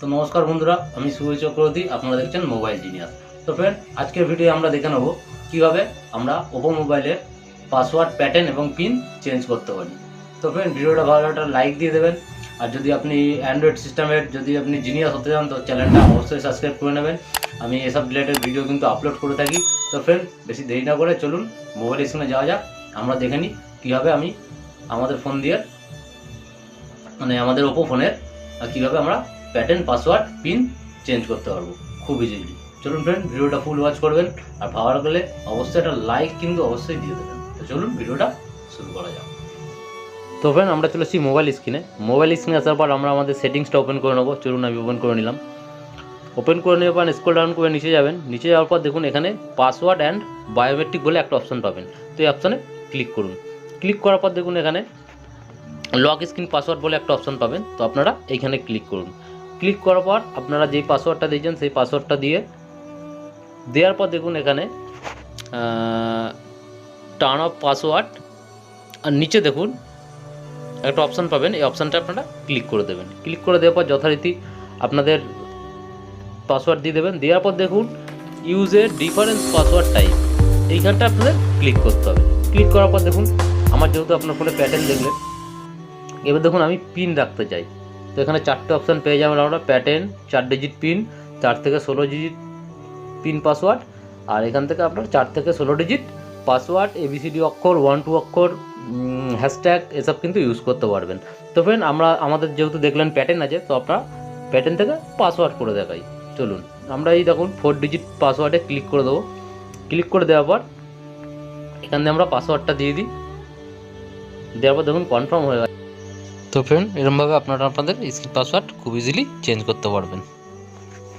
তো নমস্কার বন্ধুরা, আমি সুবল চক্রবর্তী, আপনারা দেখছেন মোবাইল জিনিয়াস তো ফ্রেন্ড আজকের ভিডিও আমরা দেখে নেব কীভাবে আমরা ওপো মোবাইলের পাসওয়ার্ড প্যাটার্ন এবং পিন চেঞ্জ করতে পারি। তো ফ্রেন্ড ভিডিওটা ভালো একটা লাইক দিয়ে দেবেন। আর যদি আপনি অ্যান্ড্রয়েড সিস্টেমের যদি আপনি জিনিয়াস হতে চান, তো চ্যানেলটা অবশ্যই সাবস্ক্রাইব করে নেবেন। আমি এসব রিলেটেড ভিডিও কিন্তু আপলোড করে থাকি। তো ফ্রেন্ড বেশি দেরি না করে চলুন মোবাইল স্ক্রিনে যাওয়া যাক। আমরা দেখে নিই কীভাবে আমি আমাদের ফোন দিয়ে মানে আমাদের ওপো ফোনের কীভাবে আমরা প্যাটার্ন পাসওয়ার্ড পিন চেঞ্জ করতে পারব। খুব ইজিলি চলুন ফ্রেন্ড ভিডিওটা ফুল ওয়াচ করবেন। আর ভালো লাগলে অবশ্যই একটা লাইক কিন্তু অবশ্যই দিয়ে দেবেন। তো চলুন ভিডিওটা শুরু করা যাক। তো ফ্রেন্ড আমরা চলে এসেছি মোবাইল স্ক্রিনে মোবাইল স্ক্রিনে আসার পর আমরা আমাদের সেটিংসটা ওপেন করে নেব। চলুন আমি ওপেন করে নিলাম। ওপেন করে নেওয়ার পর স্ক্রল ডাউন করে নিচে যাবেন। নিচে যাওয়ার পর দেখুন এখানে পাসওয়ার্ড অ্যান্ড বায়োমেট্রিক বলে একটা অপশন পাবেন। তো এই অপশানে ক্লিক করুন। ক্লিক করার পর দেখুন এখানে লক স্ক্রিন পাসওয়ার্ড বলে একটা অপশন পাবেন। তো আপনারা এইখানে ক্লিক করুন। ক্লিক করার পর আপনারা যেই পাসওয়ার্ডটা দিয়েছেন, সেই পাসওয়ার্ডটা দিয়ে দেওয়ার পর দেখুন এখানে টার্ন অফ পাসওয়ার্ড আর নিচে দেখুন, একটা অপশান পাবেন। এই অপশানটা আপনারা ক্লিক করে দেবেন। ক্লিক করে দেওয়ার পর যথারীতি আপনাদের পাসওয়ার্ড দিয়ে দেবেন। দেওয়ার পর দেখুন ইউজের ডিফারেন্স পাসওয়ার্ড টাইপ এইখানটা আপনাদের ক্লিক করতে হবে। ক্লিক করার পর দেখুন, আমার যেহেতু আপনার ফোনে প্যাটার্ন দেখলেন, এবার দেখুন আমি পিন রাখতে চাই। তো এখানে চারটে অপশান পেয়ে যাবেন আমরা প্যাটার্ন চার ডিজিট পিন চার থেকে ষোলো ডিজিট পিন পাসওয়ার্ড আর এখান থেকে আপনার চার থেকে ষোলো digit password A B C D অক্ষর ওয়ান টু অক্ষর হ্যাশট্যাগ এসব কিন্তু ইউজ করতে পারবেন। তো ফ্রেন্ড আমরা, আমাদের যেহেতু দেখলেন প্যাটার্ন আছে, তো আপনার প্যাটার্ন থেকে পাসওয়ার্ড করে দেখাই। চলুন, আমরা এই দেখুন ফোর ডিজিট পাসওয়ার্ডে ক্লিক করে দেবো। ক্লিক করে দেওয়ার পর, এখান থেকে আমরা পাসওয়ার্ডটা দিয়ে দিই। দেওয়ার পর দেখুন কনফার্ম হয়ে গেছে। তো ফ্রেন্ড এরমভাবে আপনারা আপনাদের স্ক্রিন পাসওয়ার্ড খুব ইজিলি চেঞ্জ করতে পারবেন।